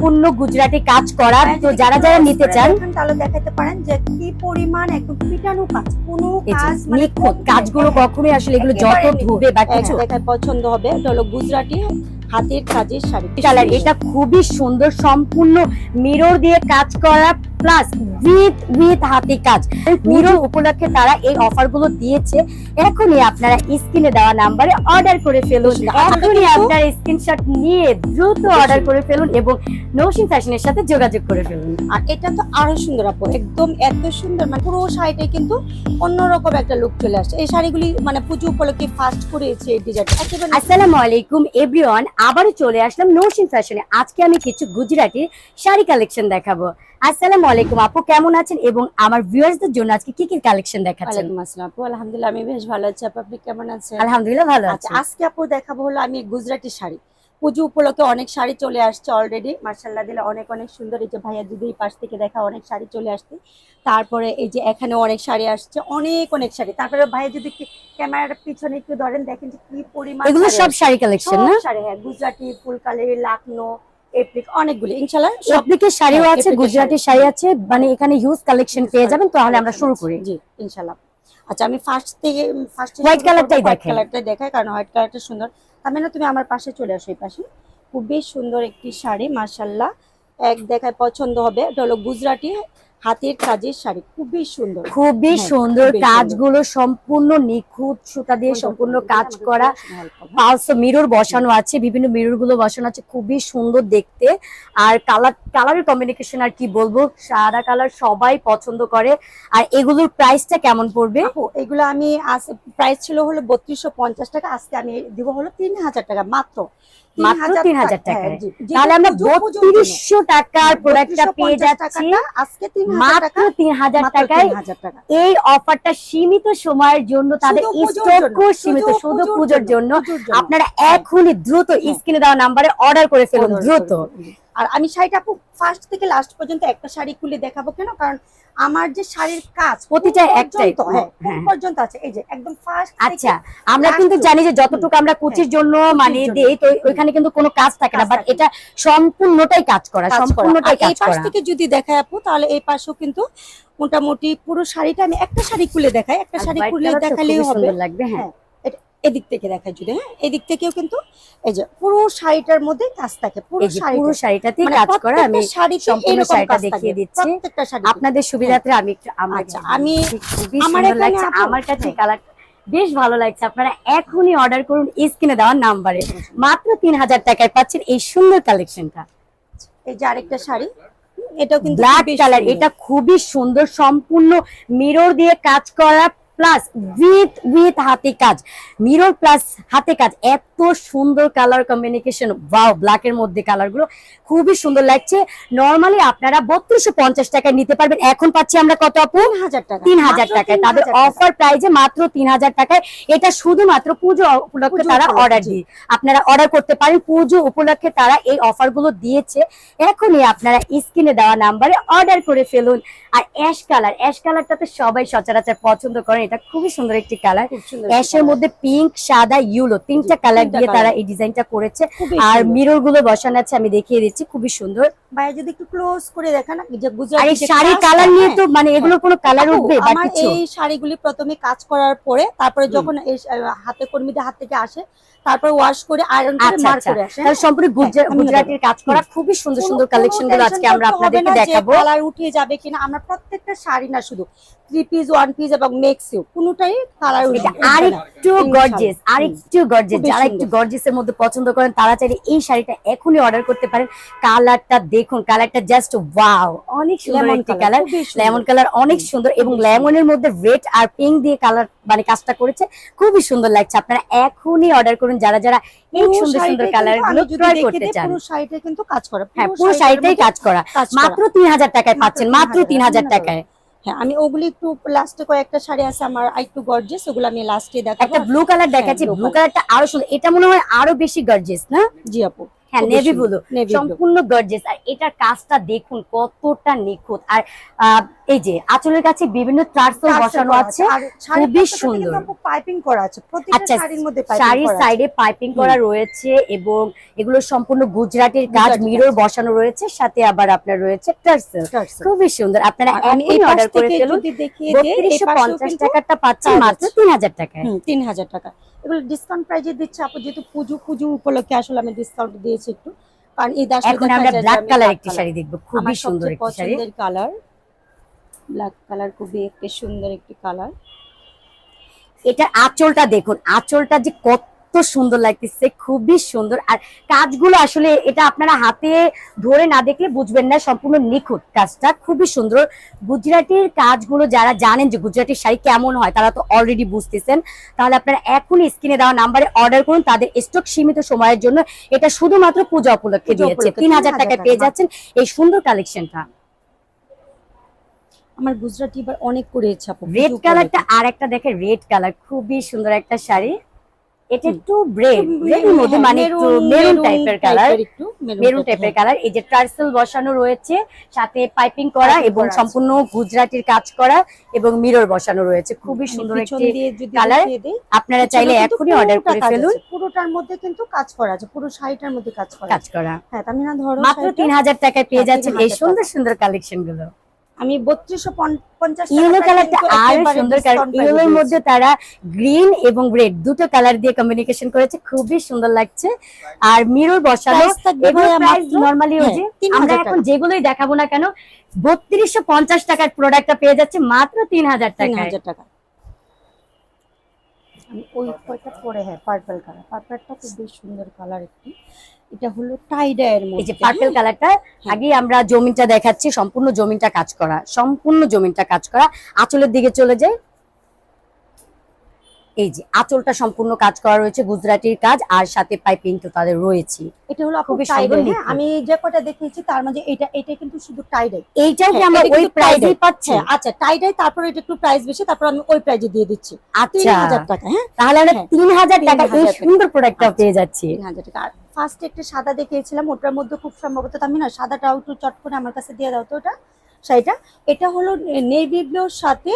সম্পূর্ণ গুজরাটি কাজ করা হ্যাঁ, তো যারা যারা নিতে চান তাহলে দেখাতে পারেন যে কি পরিমাণ একদম পিটানো কাজ কোনো কাজ মানে নিখুঁত কাজগুলো নেই। কখনোই আসলে এগুলো যত ধুবে বা কিছু দেখায় পছন্দ হবে এটা হলো গুজরাটি হাতের কাজের শাড়ি কালার এটা খুবই সুন্দর সম্পূর্ণ মিরর দিয়ে কাজ করা প্লাস উইথ উইথ হাতে কাজ। মিরর উপলক্ষে তারা এই অফারগুলো দিয়েছে। এখনই আপনারা স্ক্রিনে দেওয়া নাম্বারে অর্ডার করে ফেলুন। এখনই আপনার স্ক্রিনশট নিয়ে দ্রুত অর্ডার করে ফেলুন এবং নৌসিন ফ্যাশনের সাথে যোগাযোগ করে ফেলুন। আর এটা তো আরও সুন্দর আপু একদম এত সুন্দর মানে পুরো শাড়িটাই কিন্তু অন্যরকম একটা লুক চলে আসছে। এই শাড়িগুলি মানে পুজো উপলক্ষে ফার্স্ট করেছে এই আসসালামু আলাইকুম এভরিওয়ান আবারও চলে আসলাম নৌসিন ফ্যাশনে আজকে আমি কিছু গুজরাটি শাড়ি কালেকশন দেখাবো। আসসালামু আলাইকুম আপু কেমন আছেন এবং আমার ভিউয়ার্সদের জন্য আজকে কি কি কালেকশন দেখাচ্ছেন? ওয়ালাইকুম আসসালাম আপু আলহামদুলিল্লাহ আমি বেশ ভালো আছি আপু আপনি কেমন আছেন? আলহামদুলিল্লাহ ভালো আচ্ছা আছি। আজকে আপু দেখাবো হলো আমি গুজরাটি শাড়ি। পুজো উপলক্ষে অনেক শাড়ি চলে আসছে অলরেডি মার্শাল্লাহ দিলে অনেক অনেক সুন্দর এই যে ভাইয়া দিদি এই পাশ থেকে দেখা অনেক শাড়ি চলে আসছে। তারপরে এই যে এখানে অনেক শাড়ি আসছে অনেক অনেক শাড়ি। তারপরে ভাইয়া যদি ক্যামেরার পিছনে একটু ধরেন দেখেন যে কি পরিমাণ এগুলো সব। শাড়ি কালেকশন না? শাড়ি হ্যাঁ গুজরাটি ফুলকালি লাকনো এপ্রিক অনেকগুলি শাড়িও হ্যাঁ, আছে গুজরাটি শাড়ি। আছে মানে এখানে হিউজ কালেকশন পেয়ে যাবেন তাহলে আমরা শুরু করি। জি আচ্ছা আমি ফার্স্ট থেকে ফার্স্ট White colourটাই হোয়াইট দেখাই। কালারটাই দেখাই কারণ হোয়াইট কালারটা সুন্দর। না তুমি আমার পাশে চলে আসো এই পাশে। খুবই সুন্দর একটি শাড়ি মার্শাল্লাহ এক দেখায় পছন্দ হবে এটা হলো গুজরাটি হাতের কাজের শাড়ি। খুবই সুন্দর। খুবই হ্যাঁ, সুন্দর কাজগুলো সম্পূর্ণ নিখুঁত সুতা দিয়ে সম্পূর্ণ কাজ করা। পালসো মিরর বসানো আছে বিভিন্ন মিররগুলো বসানো আছে খুবই সুন্দর দেখতে। আর কালার কালারের কম্বিনেশন আর কি বলব? সাদা কালার সবাই পছন্দ করে। আর এগুলোর প্রাইসটা কেমন পড়বে? এগুলো আমি আজ প্রাইস ছিল হলো বত্রিশশো পঞ্চাশ টাকা আজকে আমি দিব হলো তিন হাজার টাকা মাত্র। মাত্র 3000 টাকায়। হ্যাঁ, জি। যেটা তাহলে আমরা। বত্রিশশো টাকার প্রোডাক্টটা পেয়ে যাচ্ছি তিন হাজার মাত্র তিন হাজার টাকায় এই অফারটা সীমিত সময়ের জন্য তাদের স্টকও সীমিত শুধু পুজোর জন্য। আপনারা এখনই দ্রুত হ্যাঁ। স্ক্রিনে দেওয়া নাম্বারে অর্ডার করে ফেলুন দ্রুত। আর আমি শাড়িটা আপু ফার্স্ট থেকে লাস্ট পর্যন্ত একটা শাড়ি খুলে দেখাবো কেন? কারণ আমার যে শাড়ির কাজ প্রতিটা একটাই। পর্যন্ত, হ্যাঁ হ্যাঁ। পর্যন্ত আছে। এই যে একদম ফার্স্ট আচ্ছা আমরা কিন্তু জানি যে যতটুকু আমরা কুচির জন্য মানে। দেই তো ওইখানে কিন্তু কোনো কাজ থাকে না বাট এটা সম্পূর্ণটাই কাজ করা সম্পূর্ণটাই কাজ করা এই পাশ থেকে যদি দেখাই আপু তাহলে এই পাশেও কিন্তু মোটামুটি পুরো শাড়িটা আমি একটা শাড়ি খুলে দেখাই একটা শাড়ি খুলে দেখালেই হবে। সুন্দর লাগবে হ্যাঁ। এদিক থেকে দেখাই যদি হ্যাঁ? এদিক থেকেও কিন্তু এই যে পুরো শাড়িটার মধ্যে কাজ থাকে পুরো এই যে পুরো শাড়িটা মানে কাজ করা আমি সম্পূর্ণ শাড়িটা দেখিয়ে দিচ্ছি। প্রত্যেকটা শাড়ি আপনাদের সুবিধার্থে আমি আচ্ছা, আমি- আমার লাগছে। আমার কাছে। কালার বেশ ভালো লাগছে। আপনারা এখনই অর্ডার করুন স্ক্রিনে দেওয়ার নাম্বারে। মাত্র তিন হাজার টাকায় পাচ্ছেন এই সুন্দর কালেকশনটা এই যে আরেকটা শাড়ি এটাও কিন্তু ব্ল্যাক কালার এটা খুবই সুন্দর সম্পূর্ণ মিরর দিয়ে কাজ করা প্লাস উইথ উইথ হাতে কাজ মিরর প্লাস হাতে কাজ এত সুন্দর কালার কম্বিনেশন ওয়াও ব্ল্যাক এর মধ্যে কালারগুলো খুবই সুন্দর লাগছে। নরমালি আপনারা বত্রিশশো পঞ্চাশ টাকায় নিতে পারবেন। এখন পাচ্ছি আমরা কত আপু? তিন হাজার টাকা। তিন হাজার টাকায়। তাদের অফার প্রাইজে মাত্র তিন হাজার টাকায়। এটা শুধুমাত্র পুজো উপলক্ষে তারা অর্ডার দিয়ে আপনারা অর্ডার করতে পারেন। পুজো উপলক্ষে তারা এই অফারগুলো দিয়েছে। এখনই আপনারা স্ক্রিনে দেওয়া নাম্বারে অর্ডার করে ফেলুন। আর অ্যাশ কালার অ্যাশ কালারটা তো সবাই সচরাচর পছন্দ করেন। এটা খুবই সুন্দর একটি কালার অ্যাশের মধ্যে পিঙ্ক সাদা ইউলো তিনটা কালার দিয়ে তারা। এই ডিজাইনটা করেছে আর মিররগুলো বসানো আছে আমি দেখিয়ে দিচ্ছি খুবই সুন্দর ভাইয়া যদি একটু ক্লোজ করে দেখান যে গুজরাটি কাজটা, কালার নিয়ে হ্যাঁ, তো মানে এগুলো কোনো কালার উঠবে বা কিছু? এই শাড়িগুলি প্রথমে কাজ করার পরে তারপরে যখন এই হাতে কর্মীদের হাত থেকে আসে তারপরে ওয়াশ করে আয়রন করে আচ্ছা মার আচ্ছা। করে আসে তাহলে সম্পূর্ণ গুজরাটির কাজ করা খুবই সুন্দর সুন্দর কালেকশনগুলো আজকে আমরা আপনাদেরকে দেখাবো। কালার উঠে যাবে কিনা আমরা প্রত্যেকটা শাড়ি না শুধু থ্রি পিস ওয়ান পিস এবং নেক্সট কোনোটাই কালার এটা আরেকটু ইনশাআল্লাহ। গর্জিয়াস আরেকটু গর্জিয়াস খুবই যারা একটু গর্জিয়াস এর মধ্যে পছন্দ করেন তারা চাইলে এই শাড়িটা এখনই অর্ডার করতে পারেন। কালারটা দেখুন কালারটা জাস্ট ওয়াও অনেক লেমন কালার লেমন কালার অনেক সুন্দর এবং লেমনের মধ্যে রেড আর পিঙ্ক দিয়ে কালার মানে কাজটা করেছে। খুবই সুন্দর লাগছে। আপনারা এখনই অর্ডার করুন। যারা যারা এই সুন্দর সুন্দর কালারগুলো ক্রয় করতে চান। পুরো শাড়িটা কিন্তু কাজ করা হ্যাঁ পুরো শাড়িটাই কাজ করা। মাত্র তিন হাজার টাকায় পাচ্ছেন মাত্র 3000 তিন হাজার টাকায়। হ্যাঁ আমি ওগুলি একটু লাস্টে কয়েকটা শাড়ি আছে আমার একটু গর্জিয়াস ওগুলো আমি লাস্টে দেখাবো। একটা ব্লু কালার দেখাচ্ছি। ব্লু কালারটা আরও সুন্দর। এটা মনে হয় আরও বেশি গর্জিয়াস না? জি আপু। হ্যাঁ নেভি ব্লু সম্পূর্ণ গর্জেস আর এটার কাজটা দেখুন কতটা নিখুঁত। আর এই যে আঁচলের কাছে বিভিন্ন টার্সেল বসানো আছে। খুবই সুন্দর। পাইপিং করা আছে। আচ্ছা, শাড়ির সাইডে পাইপিং করা রয়েছে এবং এগুলো সম্পূর্ণ গুজরাটের কাজ মিরর বসানো রয়েছে সাথে আবার আপনার রয়েছে টার্সেল। খুবই সুন্দর। আপনারা এই অর্ডার করে ফেলুন। বত্রিশশো পঞ্চাশ টাকাটা পাচ্ছেন মাত্র। তিন হাজার টাকায়। তিন হাজার টাকা। এগুলো ডিসকাউন্ট প্রাইজে দিচ্ছে আপু যেহেতু পুজো পুজো উপলক্ষে আসলে আমি ডিসকাউন্ট দিয়েছি একটু। কারণ এই দাস এখন আমরা ব্ল্যাক কালার একটি শাড়ি দেখব খুবই সুন্দর একটি শাড়ি। পছন্দের কালার ব্ল্যাক কালার খুবই একটি সুন্দর একটি কালার এটা আঁচলটা দেখুন আঁচলটা যে কত সুন্দর লাগতেছে খুবই সুন্দর। আর কাজগুলো আসলে এটা আপনারা হাতে ধরে না দেখলে বুঝবেন না সম্পূর্ণ নিখুঁত কাজটা খুবই সুন্দর। গুজরাটির কাজগুলো যারা জানেন যে গুজরাটির শাড়ি কেমন হয় তারা তো অলরেডি বুঝতেছেন। তাহলে আপনারা এখনই স্ক্রিনে দেওয়া নাম্বারে অর্ডার করুন তাদের স্টক সীমিত সময়ের জন্য। এটা শুধুমাত্র পূজা উপলক্ষে দিয়েছে। তিন হাজার টাকায় টাকা। পেয়ে যাচ্ছেন এই সুন্দর কালেকশনটা আমার গুজরাটি এবার অনেক করে আপু রেড কালারটা আর একটা দেখে রেড কালার খুবই সুন্দর একটা শাড়ি। এটা। একটু ব্রেড ব্রেডের মধ্যে মানে একটু মেরুন- টাইপের কালার মেরুন টাইপের কালার এই যে টার্সেল বসানো রয়েছে সাথে পাইপিং করা এবং সম্পূর্ণ গুজরাটির কাজ করা এবং মিরর বসানো রয়েছে। খুবই সুন্দর একটি দিই, আপনারা চাইলে এখনই অর্ডার করে ফেলুন। পুরোটার মধ্যে কিন্তু কাজ করা আছে পুরো শাড়িটার মধ্যে কাজ করা কাজ করা। হ্যাঁ তামিনা ধরো মাত্র শাড়িটা। তিন হাজার টাকায় পেয়ে হ্যাঁ, যাচ্ছেন এই সুন্দর সুন্দর কালেকশনগুলো। আমি বত্রিশশো পঞ্চাশ ইয়েলো কালারটা আর সুন্দর কালার ইয়েলোর মধ্যে তারা গ্রিন এবং রেড দুটো কালার দিয়ে কমিউনিকেশন করেছে খুবই সুন্দর লাগছে। আর মিরর বসানো? নরমালি ওই যে 3000 আমরা এখন যেগুলোই দেখাবো না কেন বত্রিশশো পঞ্চাশ টাকার প্রোডাক্টটা পেয়ে যাচ্ছে মাত্র তিন হাজার টাকায়। হাজার টাকা। আমি ওই কয়টা পরে হ্যাঁ পার্পল কালার পার্পলটা খুব বেশ সুন্দর কালার একটি। এটা হলো টাইডায়ের এই যে পার্পল হ্যাঁ? কালারটা আগে আমরা জমিনটা দেখাচ্ছি সম্পূর্ণ জমিনটা কাজ করা সম্পূর্ণ জমিনটা কাজ করা। আঁচলের দিকে চলে যায় এই যে আঁচলটা সম্পূর্ণ কাজ করা রয়েছে গুজরাটির কাজ আর সাথে পাইপিং তো তাদের রয়েছে। এটা হলো খুবই সুন্দর আমি যে কটা দেখিয়েছি তার মাঝে এটা এটা কিন্তু শুধু টাইডাই এইটাও কি হ্যাঁ, আমরা ওই private। পাচ্ছি। হ্যাঁ আচ্ছা টাইডাই তারপর এটা একটু প্রাইস বেশি তারপর আমি ওই প্রাইজে দিয়ে দিচ্ছি। আচ্ছা। হাজার টাকা হ্যাঁ। তাহলে আমরা হ্যাঁ, তিন হাজার টাকা এই সুন্দর প্রোডাক্টটা আচ্ছা। পেয়ে যাচ্ছি। তিন হাজার টাকা। আর ফার্স্ট একটা সাদা দেখিয়েছিলাম ওটার মধ্যে খুব সম্ভবত আমি না সাদাটাও একটু চট করে আমার কাছে দিয়ে দাও তো ওটা শাড়িটা। এটা হলো নেভি ব্লুর সাথে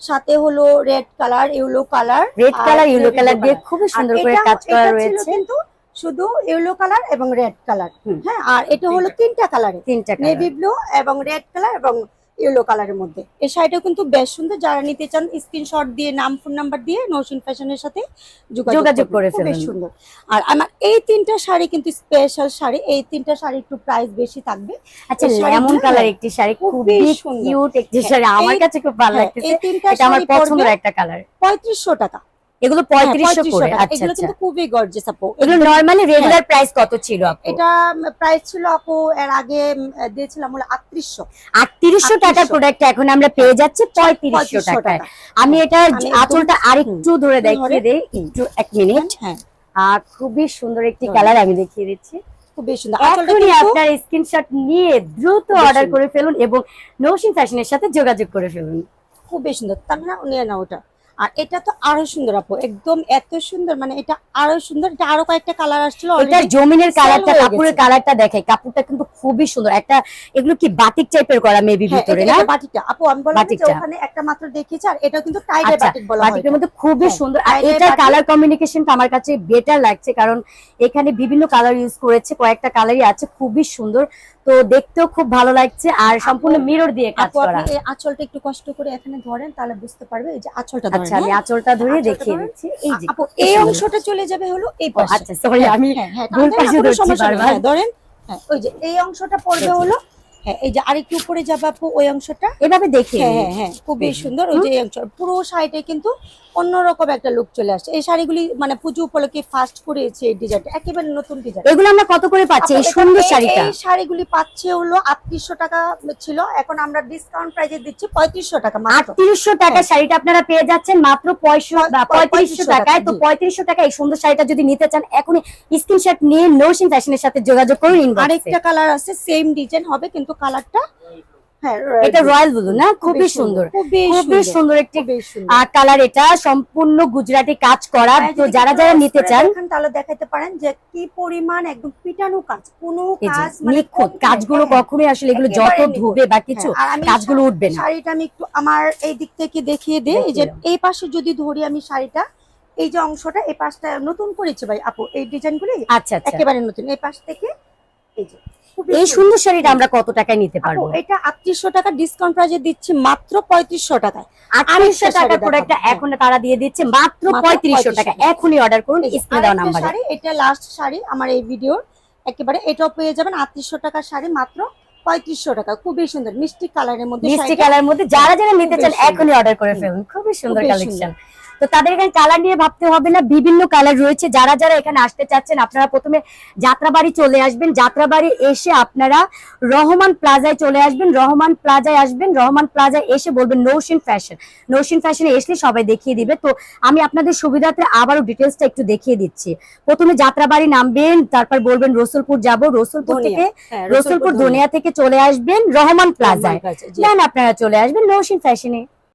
সাথে হলো red colour yellow colour red colour yellow colour দিয়ে খুবই সুন্দর করে কাজ করা রয়েছে। কিন্তু শুধু ইয়েলো কালার এবং রেড কালার। হ্যাঁ আর এটা হলো তিনটা। কালারে তিনটা কালার নেভি ব্লু এবং রেড কালার এবং ইয়েলো কালারের মধ্যে। এই শাড়িটা কিন্তু বেশ সুন্দর। যারা নিতে চান স্ক্রিনশট দিয়ে নাম ফোন নাম্বার দিয়ে নৌসিন ফ্যাশনের সাথে যোগাযোগ করে বেশ সুন্দর। আর আমার এই তিনটা শাড়ি কিন্তু স্পেশাল শাড়ি। এই তিনটা শাড়ি একটু প্রাইস বেশি থাকবে। আচ্ছা লেমন কালার একটি শাড়ি খুবই। কিউট একটি শাড়ি। আমার কাছে খুব ভালো হ্যাঁ, লাগতেছে। এই তিনটা এটা আমার পছন্দের একটা কালার পঁয়ত্রিশশো টাকা। এগুলো হ্যাঁ, পঁয়ত্রিশশো করে। টাকা। আচ্ছা এগুলো আচ্ছা। কিন্তু খুবই গর্জিয়াস আপু। এগুলো নর্মালি রেগুলার প্রাইস কত ছিল এটা প্রাইস ছিল আপু এর আগে দিয়েছিলাম হলো আটত্রিশশো। আটত্রিশশো টাকার প্রোডাক্ট এখন আমরা পেয়ে যাচ্ছি পঁয়ত্রিশশো টাকায়। আমি এটা আঁচলটা আরেকটু ধরে দেখিয়ে দেই একটু এক মিনিট। হ্যাঁ। আর খুবই সুন্দর একটি কালার আমি দেখিয়ে দিচ্ছি। খুব সুন্দর। এখনই আপনার স্ক্রিনশট নিয়ে দ্রুত অর্ডার করে ফেলুন এবং নৌসিন ফ্যাশনের সাথে যোগাযোগ করে ফেলুন। খুব বেশ সুন্দর। তার না নিয়ে না ওটা। আর এটা তো আরও সুন্দর আপু। একদম এত সুন্দর মানে এটা আরও সুন্দর এটা আরও কয়েকটা কালার আসছিল এটা জমিনের কালারটা কাপড়ের কালারটা দেখে কাপড়টা কিন্তু খুবই সুন্দর। একটা এগুলো কি বাটিক টাইপের করা মেবি হ্যাঁ, ভিতরে না? বাটিকটা আপু আমি বললাম যে ওখানে একটা মাত্র দেখিয়েছি আর এটা কিন্তু টাইডার আচ্ছা, বাটিক বলা হয় বাটিকের মধ্যে খুবই হ্যাঁ, সুন্দর। আর এটা কালার কমিউনিকেশনটা আমার কাছে বেটার লাগছে কারণ এখানে বিভিন্ন কালার ইউজ করেছে কয়েকটা কালারই আছে খুবই সুন্দর। তো দেখতেও খুব ভালো লাগছে আর সম্পূর্ণ মিরর দিয়ে কাজ করা আপনি এই আঁচলটা একটু কষ্ট করে এখানে ধরেন তাহলে বুঝতে পারবে এই যে আঁচলটা আচ্ছা আমি হ্যাঁ? আঁচলটা ধরে দেখিয়ে দিচ্ছি। এই যে। আপু এই অংশটা চলে যাবে হলো এই পাশে। আচ্ছা সরি আমি হ্যাঁ হ্যাঁ ভুল পাশে ধরছি। বারবার। হ্যাঁ, ধরেন হ্যাঁ ওই যে এই অংশটা পড়বে হলো। হ্যাঁ এই যে আরেকটু উপরে যাবে আপু ওই অংশটা। এভাবে দেখিয়ে হ্যাঁ হ্যাঁ হ্যাঁ খুবই সুন্দর ওই যে অংশ। পুরো সাইডে কিন্তু অন্যরকম একটা লুক চলে আসছে। এই শাড়িগুলি মানে পুজো উপলক্ষে ফার্স্ট করেছে এই ডিজাইনটা একেবারে নতুন ডিজাইন এগুলো আমরা কত করে পাচ্ছি? এই সুন্দর শাড়িটা। এই শাড়িগুলি পাচ্ছে হলো আটত্রিশশো টাকা ছিল। এখন আমরা ডিসকাউন্ট প্রাইজে দিচ্ছি পঁয়ত্রিশশো টাকা মাত্র। আটত্রিশশো টাকা শাড়িটা আপনারা পেয়ে যাচ্ছেন মাত্র পঁয়ত্রিশশো পঁয়ত্রিশশো টাকায়। তো জি। পঁয়ত্রিশশো টাকা এই সুন্দর শাড়িটা যদি নিতে চান এখনই স্ক্রিনশট নিয়ে নৌসিন ফ্যাশনের সাথে যোগাযোগ করুন ইনবক্সে আরেকটা কালার আছে সেম ডিজাইন হবে কিন্তু কালারটা হ্যাঁ এটা রয়্যাল ব্লু না? খুবই সুন্দর খুবই সুন্দর একটি কালার এটা সম্পূর্ণ গুজরাটি কাজ করা। তো যারা যারা নিতে চান তাহলে দেখাতে পারেন যে কি পরিমাণ একদম পিটানো কাজ কোনো কাজ মানে নিখুঁত কাজগুলো নেই। হ্যাঁ, কখনোই আসলে এগুলো যত। ধুবে বা কিছু হ্যাঁ, কাজগুলো উঠবে না। শাড়িটা আমি একটু আমার এই দিক থেকে দেখিয়ে দিই এই যে এই পাশে যদি ধরি আমি শাড়িটা এই যে অংশটা এই পাশটা নতুন করেছে ভাই আপু এই ডিজাইনগুলো আচ্ছা আচ্ছা। একেবারে নতুন। এই পাশ থেকে এই যে এই সুন্দর। শাড়িটা আমরা কত টাকায় নিতে পারব এটা আটত্রিশশো টাকা ডিসকাউন্ট প্রাইজে দিচ্ছি মাত্র পঁয়ত্রিশশো টাকায় আরেকটা টাকা প্রোডাক্টটা। এখন তারা দিয়ে দিচ্ছে মাত্র পঁয়ত্রিশশো 35 টাকা। এখনই অর্ডার করুন স্ক্রিনে দেওয়া নাম্বারে এটা লাস্ট শাড়ি আমার এই ভিডিওর একেবারে এটাও পেয়ে যাবেন আটত্রিশশো টাকার শাড়ি মাত্র পঁয়ত্রিশশো টাকা খুবই সুন্দর মিষ্টি কালারের মধ্যে মিষ্টি শাড়িটা। কালার মধ্যে যারা যারা নিতে চান এখনই অর্ডার করে। ফেলুন খুবই সুন্দর কালেকশন তো তাদের এখানে কালার নিয়ে ভাবতে হবে না বিভিন্ন কালার রয়েছে। যারা যারা এখানে আসতে চাচ্ছেন আপনারা প্রথমে যাত্রাবাড়ি চলে আসবেন। যাত্রাবাড়ি এসে আপনারা রহমান প্লাজায় চলে আসবেন। রহমান প্লাজায় আসবেন। রহমান প্লাজায় এসে বলবেন নৌসিন ফ্যাশন নৌসিন ফ্যাশনে এসে সবাই দেখিয়ে দিবে। তো আমি আপনাদের সুবিধাতে আবারও ডিটেলসটা একটু দেখিয়ে দিচ্ছি। প্রথমে যাত্রাবাড়ি নামবেন তারপর বলবেন রসুলপুর যাব। রসুলপুর। থেকে হ্যাঁ, রসুলপুর দুনিয়া থেকে চলে আসবেন। রহমান প্লাজায় দেন আপনারা চলে আসবেন নৌসিন ফ্যাশনে